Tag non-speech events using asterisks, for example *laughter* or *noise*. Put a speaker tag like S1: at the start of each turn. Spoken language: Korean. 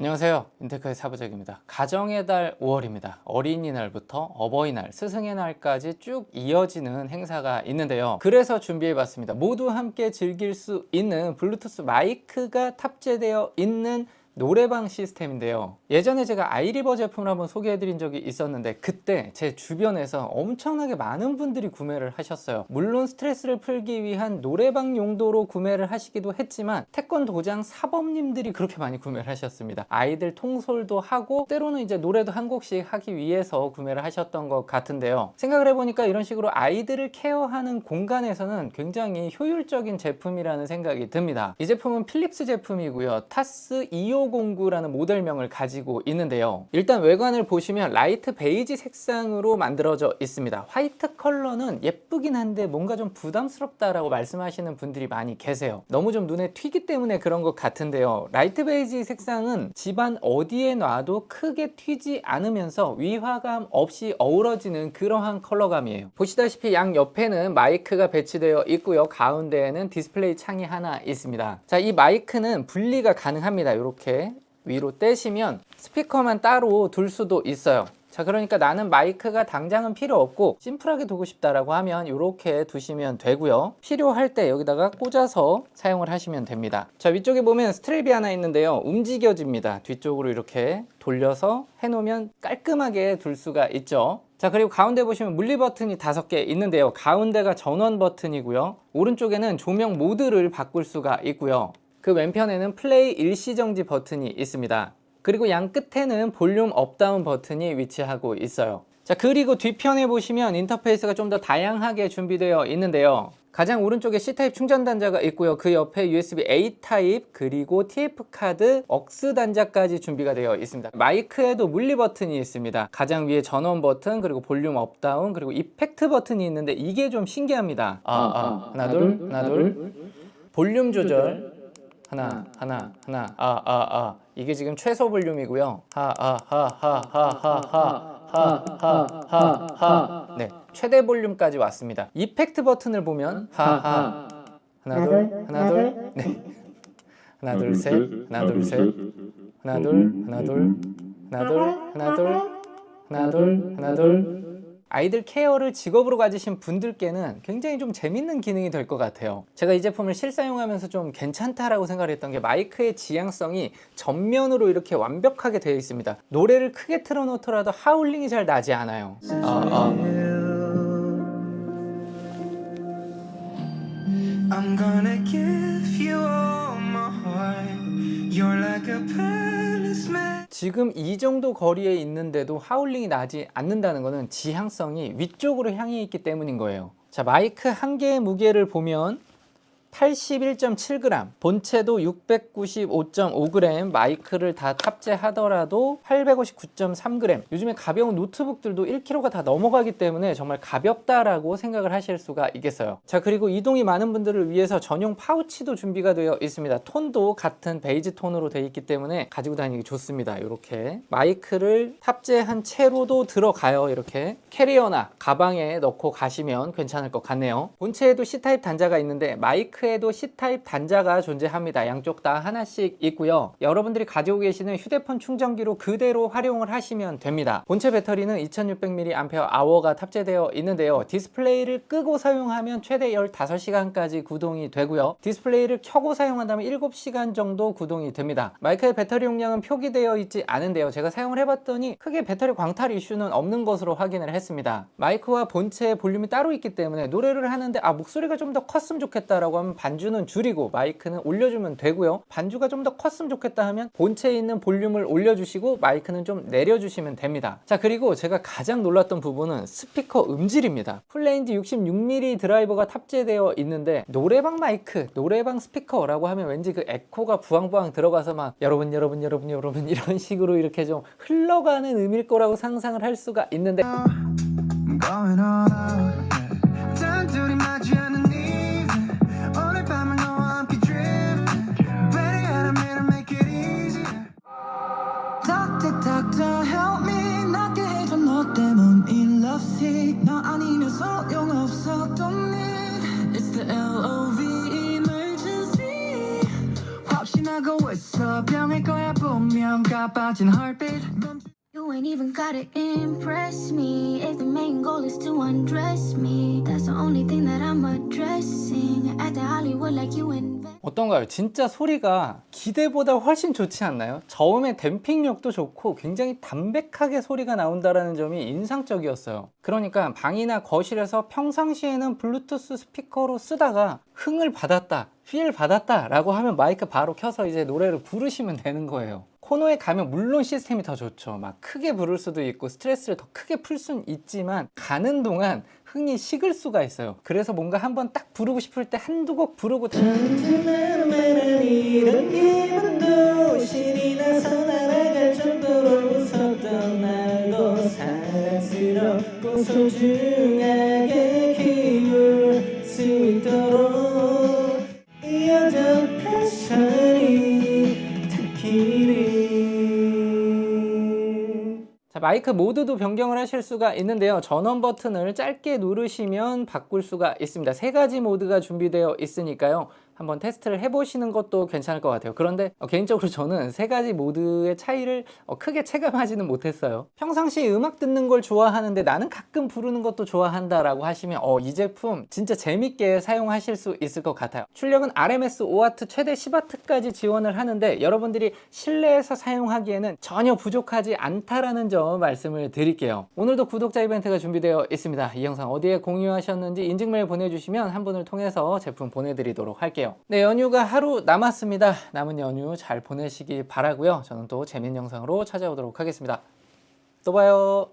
S1: 안녕하세요. 인테크의 사부작입니다. 가정의 달 5월입니다. 어린이날부터 어버이날, 스승의 날까지 쭉 이어지는 행사가 있는데요. 그래서 준비해봤습니다. 모두 함께 즐길 수 있는 블루투스 마이크가 탑재되어 있는 노래방 시스템인데요. 예전에 제가 아이리버 제품을 한번 소개해 드린 적이 있었는데 그때 제 주변에서 엄청나게 많은 분들이 구매를 하셨어요. 물론 스트레스를 풀기 위한 노래방 용도로 구매를 하시기도 했지만 태권도장 사범님들이 그렇게 많이 구매를 하셨습니다. 아이들 통솔도 하고 때로는 이제 노래도 한 곡씩 하기 위해서 구매를 하셨던 것 같은데요. 생각을 해보니까 이런 식으로 아이들을 케어하는 공간에서는 굉장히 효율적인 제품이라는 생각이 듭니다. 이 제품은 필립스 제품이고요. 타스 2509라는 모델명을 가지고 있는데요. 일단 외관을 보시면 라이트 베이지 색상으로 만들어져 있습니다. 화이트 컬러는 예쁘긴 한데 뭔가 좀 부담스럽다라고 말씀하시는 분들이 많이 계세요. 너무 좀 눈에 튀기 때문에 그런 것 같은데요. 라이트 베이지 색상은 집안 어디에 놔도 크게 튀지 않으면서 위화감 없이 어우러지는 그러한 컬러감이에요. 보시다시피 양 옆에는 마이크가 배치되어 있고요. 가운데에는 디스플레이 창이 하나 있습니다. 자, 이 마이크는 분리가 가능합니다. 이렇게 위로 떼시면 스피커만 따로 둘 수도 있어요. 자, 그러니까 나는 마이크가 당장은 필요 없고 심플하게 두고 싶다라고 하면 이렇게 두시면 되고요. 필요할 때 여기다가 꽂아서 사용을 하시면 됩니다. 자, 위쪽에 보면 스트랩이 하나 있는데요. 움직여집니다. 뒤쪽으로 이렇게 돌려서 해놓으면 깔끔하게 둘 수가 있죠. 자 그리고 가운데 보시면 물리 버튼이 다섯 개 있는데요 가운데가 전원 버튼이고요 오른쪽에는 조명 모드를 바꿀 수가 있고요 그 왼편에는 플레이 일시정지 버튼이 있습니다. 그리고 양 끝에는 볼륨 업다운 버튼이 위치하고 있어요. 자 그리고 뒤편에 보시면 인터페이스가 좀 더 다양하게 준비되어 있는데요. 가장 오른쪽에 C타입 충전 단자가 있고요. 그 옆에 USB A 타입 그리고 TF 카드 억스 단자까지 준비가 되어 있습니다. 마이크에도 물리 버튼이 있습니다. 가장 위에 전원 버튼 그리고 볼륨 업다운 그리고 이펙트 버튼이 있는데 이게 좀 신기합니다. 아, 아, 하나 둘 하나 둘. 볼륨 조절 하나 하나 하나 아 아 아 이게 지금 최소 볼륨이고요 하하하 하 하 하 하 하 하 하 네 최대 볼륨까지 왔습니다 이펙트 버튼을 보면 하하 하나 둘 하나 둘네 하나 둘 셋 하나 둘 셋 하나 둘 하나 둘 하나 둘 하나 둘 하나 둘 하나 둘 아이들 케어를 직업으로 가지신 분들께는 굉장히 좀 재밌는 기능이 될 것 같아요. 제가 이 제품을 실사용하면서 좀 괜찮다라고 생각을 했던 게 마이크의 지향성이 전면으로 이렇게 완벽하게 되어 있습니다. 노래를 크게 틀어놓더라도 하울링이 잘 나지 않아요. 아, 아. 지금 이 정도 거리에 있는데도 하울링이 나지 않는다는 것은 지향성이 위쪽으로 향해 있기 때문인 거예요. 자 마이크 한 개의 무게를 보면 81.7g, 본체도 695.5g, 마이크를 다 탑재하더라도 859.3g. 요즘에 가벼운 노트북들도 1kg가 다 넘어가기 때문에 정말 가볍다라고 생각을 하실 수가 있겠어요. 자, 그리고 이동이 많은 분들을 위해서 전용 파우치도 준비가 되어 있습니다. 톤도 같은 베이지 톤으로 되어 있기 때문에 가지고 다니기 좋습니다. 이렇게 마이크를 탑재한 채로도 들어가요. 이렇게 캐리어나 가방에 넣고 가시면 괜찮을 것 같네요. 본체에도 C타입 단자가 있는데 마이크 마이크에도 C타입 단자가 존재합니다. 양쪽 다 하나씩 있고요. 여러분들이 가지고 계시는 휴대폰 충전기로 그대로 활용을 하시면 됩니다. 본체 배터리는 2600mAh가 탑재되어 있는데요. 디스플레이를 끄고 사용하면 최대 15시간까지 구동이 되고요. 디스플레이를 켜고 사용한다면 7시간 정도 구동이 됩니다. 마이크의 배터리 용량은 표기되어 있지 않은데요. 제가 사용을 해봤더니 크게 배터리 광탈 이슈는 없는 것으로 확인을 했습니다. 마이크와 본체의 볼륨이 따로 있기 때문에 노래를 하는데 아 목소리가 좀 더 컸으면 좋겠다라고 하면 반주는 줄이고 마이크는 올려주면 되고요. 반주가 좀 더 컸으면 좋겠다 하면 본체에 있는 볼륨을 올려주시고 마이크는 좀 내려주시면 됩니다. 자 그리고 제가 가장 놀랐던 부분은 스피커 음질입니다. 풀레인지 66mm 드라이버가 탑재되어 있는데 노래방 마이크, 노래방 스피커라고 하면 왠지 그 에코가 부황부황 들어가서 막 여러분 여러분 여러분 여러분 *laughs* 이런 식으로 이렇게 좀 흘러가는 음일 거라고 상상을 할 수가 있는데
S2: heartbeat.
S3: You ain't even gotta impress me. If the main goal is to undress me, that's the only thing that I'm addressing. At the Hollywood, like you invest.
S1: 어떤가요? 진짜 소리가 기대보다 훨씬 좋지 않나요? 저음의 댐핑력도 좋고 굉장히 담백하게 소리가 나온다는 점이 인상적이었어요. 그러니까 방이나 거실에서 평상시에는 블루투스 스피커로 쓰다가 흥을 받았다, 필 받았다 라고 하면 마이크 바로 켜서 이제 노래를 부르시면 되는 거예요. 코너에 가면 물론 시스템이 더 좋죠. 막 크게 부를 수도 있고 스트레스를 더 크게 풀 수는 있지만 가는 동안 흥이 식을 수가 있어요. 그래서 뭔가 한번 딱 부르고 싶을 때 한두 곡 부르고 자, 마이크 모드도 변경을 하실 수가 있는데요. 전원 버튼을 짧게 누르시면 바꿀 수가 있습니다. 세 가지 모드가 준비되어 있으니까요. 한번 테스트를 해보시는 것도 괜찮을 것 같아요. 그런데 어, 개인적으로 저는 세 가지 모드의 차이를 어, 크게 체감하지는 못했어요. 평상시에 음악 듣는 걸 좋아하는데 나는 가끔 부르는 것도 좋아한다 라고 하시면 어, 이 제품 진짜 재밌게 사용하실 수 있을 것 같아요. 출력은 RMS 5W 최대 10W까지 지원을 하는데 여러분들이 실내에서 사용하기에는 전혀 부족하지 않다라는 점 말씀을 드릴게요. 오늘도 구독자 이벤트가 준비되어 있습니다. 이 영상 어디에 공유하셨는지 인증메일 보내주시면 한 분을 통해서 제품 보내드리도록 할게 요. 네, 연휴가 하루 남았습니다. 남은 연휴 잘 보내시기 바라고요. 저는 또 재밌는 영상으로 찾아오도록 하겠습니다. 또 봐요.